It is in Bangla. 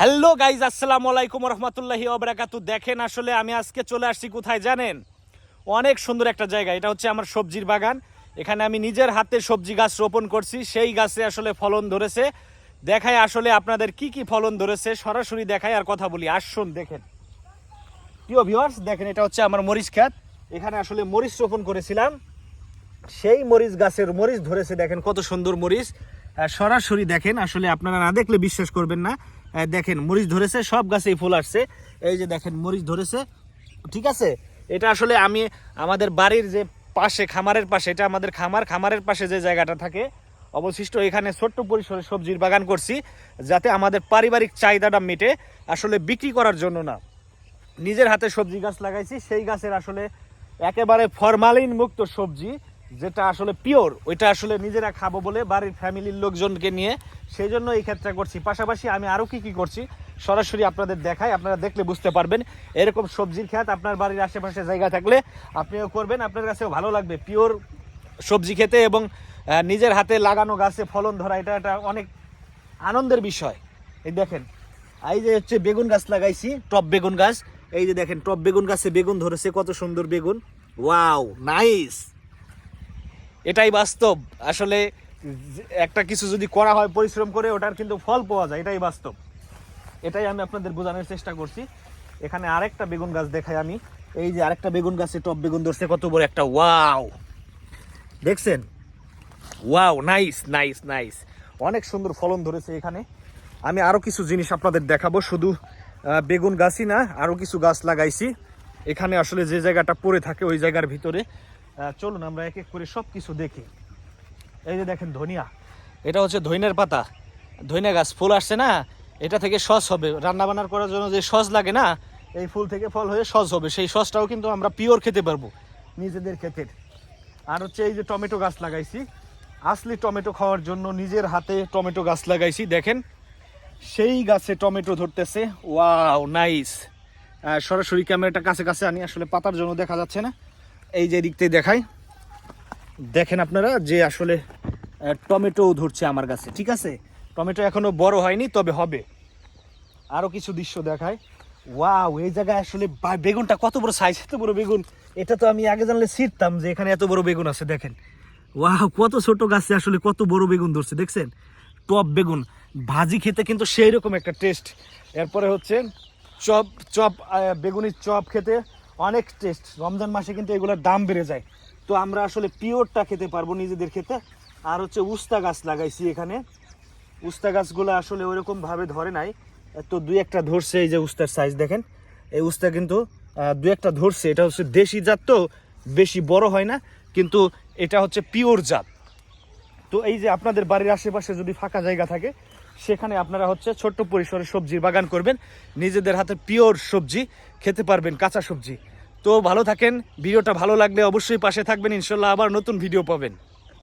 হ্যালো গাইজ আসসালামু আলাইকুম রহমতুল্লাহি ওবরাকাতু দেখেন আসলে আমি আজকে চলে আসছি কোথায় জানেন? অনেক সুন্দর একটা জায়গা। এটা হচ্ছে আমার সবজির বাগান। এখানে আমি নিজের হাতে সবজি গাছ রোপণ করছি। সেই গাছে আসলে ফলন ধরেছে। দেখায় আসলে আপনাদের কি কি ফলন ধরেছে। সরাসরি দেখায় আর কথা বলি। আসুন, দেখেন। প্রিয় ভিউয়ার্স দেখেন, এটা হচ্ছে আমার মরিচ খ্যাত এখানে আসলে মরিচ রোপণ করেছিলাম। সেই মরিচ গাছের মরিচ ধরেছে। দেখেন কত সুন্দর মরিচ। সরাসরি দেখেন, আসলে আপনারা না দেখলে বিশ্বাস করবেন না। দেখেন, মরিচ ধরেছে, সব গাছেই ফুল আসছে। এই যে দেখেন, মরিচ ধরেছে, ঠিক আছে? এটা আসলে আমি আমাদের বাড়ির যে পাশে, খামারের পাশে, এটা আমাদের খামার, খামারের পাশে যে জায়গাটা থাকে, অবশিষ্ট এখানে ছোট্ট পরিসরে সবজির বাগান করছি, যাতে আমাদের পারিবারিক চাহিদাটা মেটে, আসলে বিক্রি করার জন্য না। নিজের হাতে সবজি গাছ লাগাইছি, সেই গাছের আসলে একেবারে ফরমালিন মুক্ত সবজি যেটা আসলে পিওর, ওইটা আসলে নিজেরা খাব বলে বাড়ির ফ্যামিলির লোকজনকে নিয়ে। সেই জন্য এই ক্ষেত্রে করছি। পাশাপাশি আমি আরও কি কি করছি, সরাসরি আপনাদের দেখাই, আপনারা দেখলে বুঝতে পারবেন। এরকম সবজির খ্যাত আপনার বাড়ির আশেপাশে জায়গা থাকলে আপনিও করবেন, আপনার কাছেও ভালো লাগবে। পিওর সবজি খেতে এবং নিজের হাতে লাগানো গাছে ফলন ধরা, এটা একটা অনেক আনন্দের বিষয়। এই দেখেন, এই যে হচ্ছে বেগুন গাছ লাগাইছি, টপ বেগুন গাছ। এই যে দেখেন, টপ বেগুন গাছে বেগুন ধরেছে, কত সুন্দর বেগুন। Wow, nice. এটাই বাস্তব। আসলে একটা কিছু যদি করা হয়, পরিশ্রম করে, ওটার কিন্তু ফল পাওয়া যায়, এটাই বাস্তব। এটাই আমি আপনাদের বোঝানোর চেষ্টা করছি। এখানে আরেকটা বেগুন গাছ দেখাই আমি। এই যে আরেকটা বেগুন গাছে টপ বেগুন ধরছে, কত বড় একটা ওয়াও! দেখছেন? Wow, nice nice nice. অনেক সুন্দর ফলন ধরেছে এখানে। আমি আরও কিছু জিনিস আপনাদের দেখাবো, শুধু বেগুন গাছই না আরও কিছু গাছ লাগাইছি। এখানে আসলে যে জায়গাটা পড়ে থাকে, ওই জায়গার ভিতরে। চলুন আমরা এক এক করে সব কিছু দেখি। এই যে দেখেন ধনিয়া। এটা হচ্ছে ধইনের পাতা। ধইনা গাছ ফুল আসছে না? এটা থেকে সস হবে। রান্না বান্নার করার জন্য যে সস লাগে না এই ফুল থেকে ফল হয়ে সস হবে। সেই সসটাও কিন্তু আমরা পিওর খেতে পারব। নিজেদের ক্ষেতের আর হচ্ছে এই যে টমেটো গাছ লাগাইছি। আসলি টমেটো খাওয়ার জন্য নিজের হাতে টমেটো গাছ লাগাইছি। দেখেন সেই গাছে টমেটো ধরতেছে। Wow nice. সরাসরি ক্যামেরাটা কাছে কাছে আনি। আসলে পাতার জন্য দেখা যাচ্ছে না। এই যে দিক থেকে দেখাই। দেখেন আপনারা যে আসলে টমেটো ধরছে আমার গাছে ঠিক আছে? টমেটো এখনও বড় হয়নি, তবে হবে। আরও কিছু দৃশ্য দেখায় ওয়াও, এই জায়গায় আসলে বেগুনটা কত বড় সাইজ এত বড় বেগুন। এটা তো আমি আগে জানলে ছিটতাম যে এখানে এত বড় বেগুন আছে, দেখেন। ওয়াও, কত ছোট গাছে আসলে কত বড় বেগুন ধরছে, দেখছেন? টপ বেগুন। ভাজি খেতে কিন্তু সেই রকম একটা টেস্ট এরপরে হচ্ছে চপ চপ বেগুনির চপ খেতে অনেক টেস্ট রমজান মাসে কিন্তু এগুলোর দাম বেড়ে যায়। তো আমরা আসলে পিওরটা খেতে পারব নিজেদের খেতে। আর হচ্ছে উস্তা গাছ লাগাইছি এখানে। উস্তা গাছগুলো আসলে ওইরকম ভাবে ধরে নাই। তো দুই একটা ধরছে, এই যে উস্তার সাইজ দেখেন। এই উস্তা কিন্তু দু একটা ধরছে। এটা হচ্ছে দেশি জাত তো, বেশি বড় হয় না। কিন্তু এটা হচ্ছে পিওর জাত। তো এই যে আপনাদের বাড়ির আশেপাশে যদি ফাঁকা জায়গা থাকে সেখানে আপনারা হচ্ছে ছোট্ট পরিসরে সবজির বাগান করবেন। নিজেদের হাতে পিওর সবজি, খেতে পারবেন কাঁচা সবজি। তো ভালো থাকেন, ভিডিওটা ভালো লাগলে অবশ্যই পাশে থাকবেন, ইনশাল্লাহ আবার নতুন ভিডিও পাবেন।